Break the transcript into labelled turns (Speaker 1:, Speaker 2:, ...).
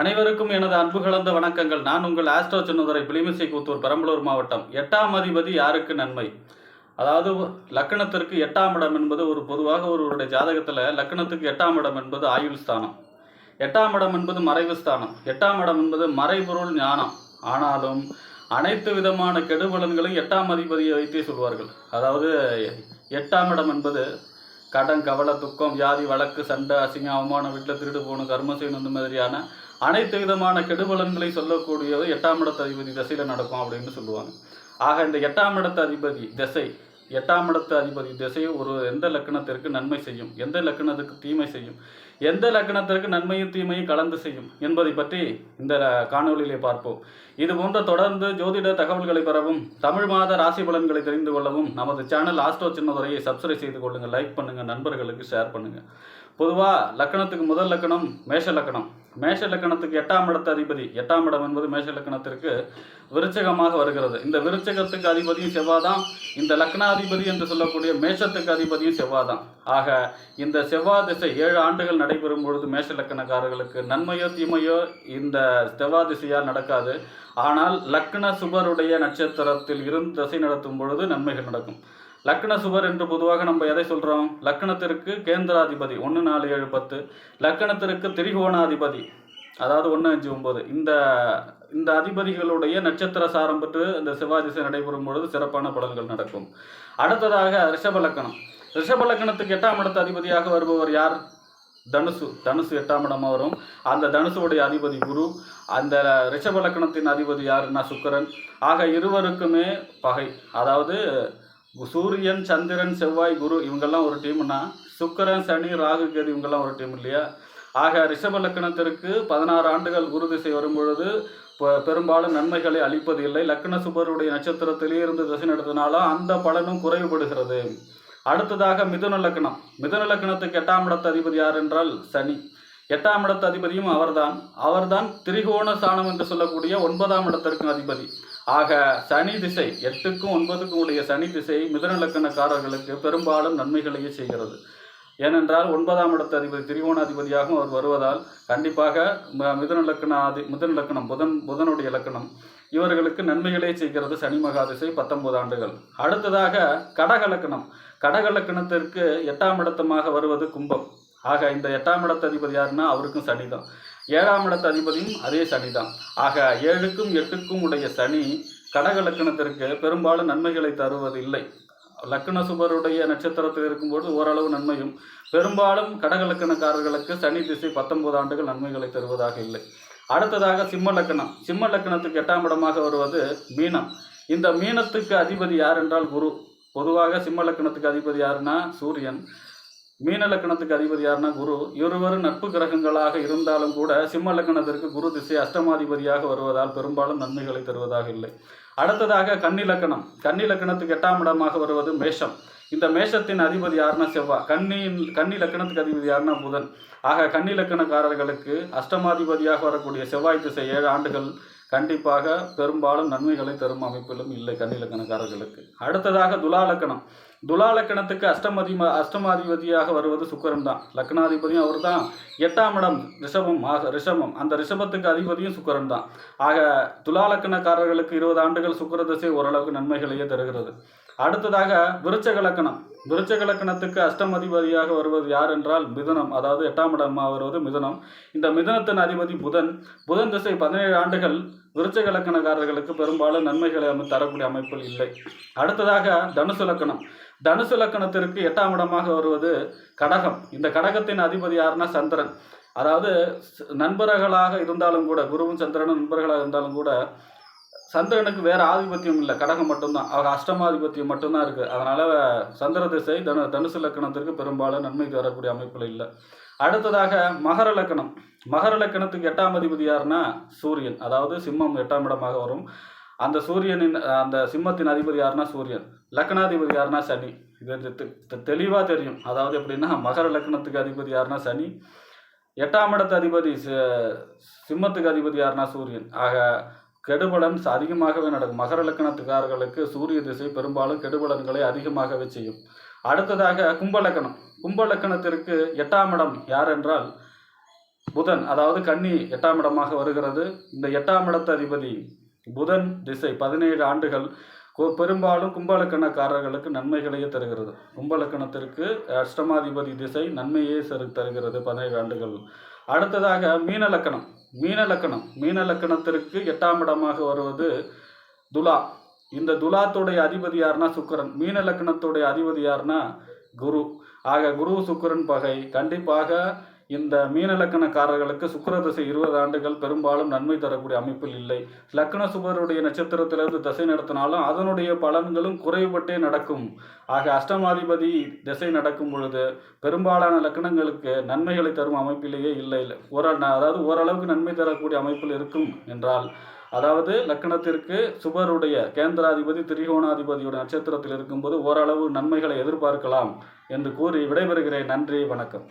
Speaker 1: அனைவருக்கும் எனது அன்பு கலந்த வணக்கங்கள். நான் உங்கள் ஆஸ்ட்ரோ சின்னதுரை பிளிமிசை கூத்தூர் பெரம்பலூர் மாவட்டம். எட்டாம் அதிபதி யாருக்கு நன்மை? அதாவது லக்கணத்திற்கு எட்டாம் இடம் என்பது ஒரு பொதுவாக ஒருவருடைய ஜாதகத்தில் லக்கணத்துக்கு எட்டாம் இடம் என்பது ஆயுள் ஸ்தானம். எட்டாம் இடம் என்பது மறைவு ஸ்தானம். எட்டாம் இடம் என்பது மறைபொருள் ஞானம். ஆனாலும் அனைத்து விதமான கெடுபலன்களும் எட்டாம் அதிபதியை வைத்தே சொல்வார்கள். அதாவது எட்டாம் இடம் என்பது கடன் கவலை துக்கம் வியாதி வழக்கு சண்டை அசிங்கம் அவமானம் வீட்டில் திருடு போகணும் கர்ம செய்யணும் இந்த மாதிரியான அனைத்து விதமான கெடுபலன்களை சொல்லக்கூடியது எட்டாம் இடத்த அதிபதி திசையில் நடக்கும் அப்படின்னு சொல்லுவாங்க. ஆக இந்த எட்டாம் இடத்து அதிபதி திசை எட்டாம் இடத்து அதிபதி திசை ஒரு எந்த லக்கணத்திற்கு நன்மை செய்யும் எந்த லக்கணத்துக்கு தீமை செய்யும் எந்த லக்கணத்திற்கு நன்மையும் தீமையும் கலந்து செய்யும் என்பதை பற்றி இந்த காணொளியிலே பார்ப்போம். இது போன்ற தொடர்ந்து ஜோதிட தகவல்களை பெறவும் தமிழ் மாத ராசி பலன்களை தெரிந்து கொள்ளவும் நமது சேனல் ஆஸ்ட்ரோ சின்னதுரையை சப்ஸ்கிரைப் செய்து கொள்ளுங்கள் லைக் பண்ணுங்கள் நண்பர்களுக்கு ஷேர் பண்ணுங்கள் பொதுவாக லக்கணத்துக்கு முதல் லக்கணம் மேஷ லக்கணம். மேஷ லக்கணத்துக்கு எட்டாம் இடத்து அதிபதி. எட்டாம் இடம் என்பது மேஷ லக்கணத்திற்கு விருச்சகமாக வருகிறது. இந்த விருச்சகத்துக்கு அதிபதியும் செவ்வாதான் இந்த லக்னாதிபதி என்று சொல்லக்கூடிய மேஷத்துக்கு அதிபதியும் செவ்வாதான் ஆக இந்த செவ்வாய் திசை ஏழு ஆண்டுகள் நடைபெறும் பொழுது மேஷ லக்கணக்காரர்களுக்கு நன்மையோ தீமையோ இந்த செவ்வாய் திசையால் நடக்காது. ஆனால் லக்ன சுபருடைய நட்சத்திரத்தில் இருந்து திசை நடத்தும் பொழுது நன்மைகள் நடக்கும். லக்ன சுபர் என்று பொதுவாக நம்ம எதை சொல்கிறோம் லக்னத்திற்கு கேந்திராதிபதி. ஒன்று நாலு ஏழு பத்து. லக்கணத்திற்கு திரிகோணாதிபதி. அதாவது ஒன்று அஞ்சு ஒம்பது இந்த இந்த அதிபதிகளுடைய நட்சத்திர சாரம் பெற்று இந்த சிவாதிசை நடைபெறும் பொழுது சிறப்பான பலன்கள் நடக்கும். அடுத்ததாக ரிஷப லக்கணம். ரிஷப லக்கணத்துக்கு எட்டாம் இடத்து அதிபதியாக வருபவர் யார்? தனுசு. தனுசு எட்டாம் இடமா வரும். அந்த தனுசுடைய அதிபதி குரு. அந்த ரிஷப லக்கணத்தின் அதிபதி யாருன்னா சுக்கரன். ஆக இருவருக்குமே பகை. அதாவது சூரியன் சந்திரன் செவ்வாய் குரு இவங்கெல்லாம் ஒரு டீம்னா சுக்கரன் சனி ராகு கேது இவங்கெல்லாம் ஒரு டீம் இல்லையா? ஆக ரிஷப லக்கணத்திற்கு பதினாறு ஆண்டுகள் குரு திசை வரும்பொழுது பெரும்பாலும் நன்மைகளை அளிப்பது இல்லை. லக்ன சுபருடைய நட்சத்திரத்திலே இருந்து திசை நடத்தினாலும் அந்த பலனும் குறைவுபடுகிறது. அடுத்ததாக மிதுன லக்னம் மிதுன லக்னத்துக்கு எட்டாம் இடத்து அதிபதி யார் என்றால் சனி. எட்டாம் இடத்து அதிபதியும் அவர்தான். அவர்தான் திரிகோண சாணம் என்று சொல்லக்கூடிய ஒன்பதாம் இடத்திற்கும் அதிபதி. ஆக சனி திசை எட்டுக்கும் ஒன்பதுக்கும் உடைய சனி திசை மிதனலக்கணக்காரர்களுக்கு பெரும்பாலும் நன்மைகளையே செய்கிறது. ஏனென்றால் ஒன்பதாம் இடத்து அதிபதி திரிகோணாதிபதியாகவும் அவர் வருவதால் கண்டிப்பாக ம- மிதுன ஆதி மிதுன புதன் புதனுடைய லக்கணம் இவர்களுக்கு நன்மைகளே செய்கிறது சனி மகாதிசை பத்தொன்பது ஆண்டுகள். அடுத்ததாக கடகலக்கணம் கடகலக்கணத்திற்கு எட்டாம் இடத்தமாக வருவது கும்பம். ஆக இந்த எட்டாம் இடத்து அதிபதி யாருன்னா அவருக்கும் சனி தான் ஏழாம் இடத்து அதிபதியும் அதே சனி தான் ஆக ஏழுக்கும் எட்டுக்கும் உடைய சனி கடக லக்கணத்திற்கு பெரும்பாலும் நன்மைகளை தருவதில்லை. லக்கண லக்ன சுபருடைய நட்சத்திரத்தில் இருக்கும்போது ஓரளவு நன்மையும் பெரும்பாலும் கடக லக்கணக்காரர்களுக்கு சனி திசை பத்தொன்பது ஆண்டுகள் நன்மைகளை தருவதாக இல்லை. அடுத்ததாக சிம்ம லக்கணம். சிம்ம லக்கணத்துக்கு எட்டாம் இடமாக வருவது மீனம். இந்த மீனத்துக்கு அதிபதி யார் என்றால் குரு. பொதுவாக சிம்ம லக்கணத்துக்கு அதிபதி யாருன்னா சூரியன். மீன லக்கணத்துக்கு அதிபதி யாருன்னா குரு. இருவரும் நட்பு கிரகங்களாக இருந்தாலும் கூட சிம்ம லக்கணத்திற்கு குரு திசை அஷ்டமாதிபதியாக வருவதால் பெரும்பாலும் நன்மைகளை தருவதாக இல்லை. அடுத்ததாக கன்னி லக்கணம். கன்னி லக்கணத்துக்கு எட்டாம் இடமாக வருவது மேஷம். இந்த மேஷத்தின் அதிபதி யாருன்னா செவ்வாய் கன்னியின் கன்னி லக்கணத்துக்கு அதிபதி யாருன்னா புதன். ஆக கன்னி லக்கணக்காரர்களுக்கு அஷ்டமாதிபதியாக வரக்கூடிய செவ்வாய் திசை ஏழு ஆண்டுகள் கண்டிப்பாக பெரும்பாலும் நன்மைகளை தரும் அமைப்பிலும் இல்லை கன்னி லக்கணக்காரர்களுக்கு. அடுத்ததாக துலா லக்கணம். துலா லக்கணத்துக்கு அஷ்டமதி அஷ்டமாதிபதியாக வருவது சுக்கரம் தான் லக்னாதிபதியும் அவர் தான் எட்டாம் இடம் ரிஷபம் ஆக ரிஷபம். அந்த ரிஷபத்துக்கு அதிபதியும் சுக்கரம் தான் ஆக துலா லக்கணக்காரர்களுக்கு இருபது ஆண்டுகள் சுக்கர திசை ஓரளவுக்கு நன்மைகளையே தருகிறது. அடுத்ததாக விருச்சக லக்கணம். விருச்சக லக்கணத்துக்கு அஷ்டமதிபதியாக வருவது யார் என்றால் மிதனம் அதாவது எட்டாம் இடமாக வருவது மிதனம். இந்த மிதனத்தின் அதிபதி புதன். புதன் திசை பதினேழு ஆண்டுகள் விருச்சக லக்கணக்காரர்களுக்கு பெரும்பாலும் நன்மைகளை அமை தரக்கூடிய அமைப்பில் இல்லை. அடுத்ததாக தனுசு லக்கணம். தனுசு லக்கணத்திற்கு எட்டாம் இடமாக வருவது கடகம். இந்த கடகத்தின் அதிபதி யாருன்னா சந்திரன். அதாவது நண்பர்களாக இருந்தாலும் கூட குருவும் சந்திரனும் நண்பர்களாக இருந்தாலும் கூட சந்திரனுக்கு வேறு ஆதிபத்தியம் இல்லை. கடகம் மட்டும்தான். அவர் அஷ்டமாதிபத்தியம் மட்டும்தான் இருக்குது அதனால் சந்திர திசை தனு தனுசு லக்கணத்திற்கு பெரும்பாலும் நன்மை தரக்கூடிய அமைப்பில் இல்லை. அடுத்ததாக மகர லக்கணம். மகர லக்கணத்துக்கு எட்டாம் அதிபதி யாருன்னா? சூரியன். அதாவது சிம்மம் எட்டாம் இடமாக வரும். அந்த சூரியனின் அந்த சிம்மத்தின் அதிபதி யாருன்னா? சூரியன். லக்னாதிபதி யாருன்னா? சனி. இது தெளிவாக தெரியும். அதாவது எப்படின்னா மகர லக்னத்துக்கு அதிபதி யாருன்னா? சனி. எட்டாம் இடத்து அதிபதி சிம்மத்துக்கு அதிபதி யாருன்னா? சூரியன். ஆக கெடுபலன் அதிகமாகவே நடக்கும். மகர லக்கணத்துக்காரர்களுக்கு சூரிய திசை பெரும்பாலும் கெடுபலன்களை அதிகமாகவே செய்யும். அடுத்ததாக கும்பலக்கணம் கும்பலக்கணத்திற்கு எட்டாம் இடம் யார் என்றால் புதன் அதாவது கன்னி எட்டாம் இடமாக வருகிறது. இந்த எட்டாம் இடத்து அதிபதி புதன் திசை பதினேழு ஆண்டுகள் பெரும்பாலும் கும்பலக்கணக்காரர்களுக்கு நன்மைகளையே தருகிறது. கும்பலக்கணத்திற்கு அஷ்டமாதிபதி திசை நன்மையே தருகிறது பதினேழு ஆண்டுகள். அடுத்ததாக மீனலக்கணம் மீனலக்கணம் மீனலக்கணத்திற்கு எட்டாம் இடமாக வருவது துலா. இந்த துலாத்துடைய அதிபதி யார்னா சுக்கிரன். மீனலக்கணத்துடைய அதிபதி யார்னா குரு. ஆக குரு சுக்கிரன் பகை. கண்டிப்பாக இந்த மீன லக்கணக்காரர்களுக்கு சுக்கிர இருபது ஆண்டுகள் பெரும்பாலும் நன்மை தரக்கூடிய அமைப்பில் இல்லை. லக்ன சுபருடைய நட்சத்திரத்திலிருந்து திசை நடத்தினாலும் அதனுடைய பலன்களும் குறைபட்டே நடக்கும். ஆக அஷ்டமாதிபதி திசை நடக்கும் பொழுது பெரும்பாலான லக்கணங்களுக்கு நன்மைகளை தரும் அமைப்பிலேயே இல்லை. இல்லை ஓர அதாவது ஓரளவுக்கு நன்மை தரக்கூடிய அமைப்பில் இருக்கும் என்றால் அதாவது லக்கணத்திற்கு சுபருடைய கேந்திராதிபதி திரிகோணாதிபதியோட நட்சத்திரத்தில் இருக்கும்போது ஓரளவு நன்மைகளை எதிர்பார்க்கலாம் என்று கூறி விடைபெறுகிறேன். நன்றி வணக்கம்.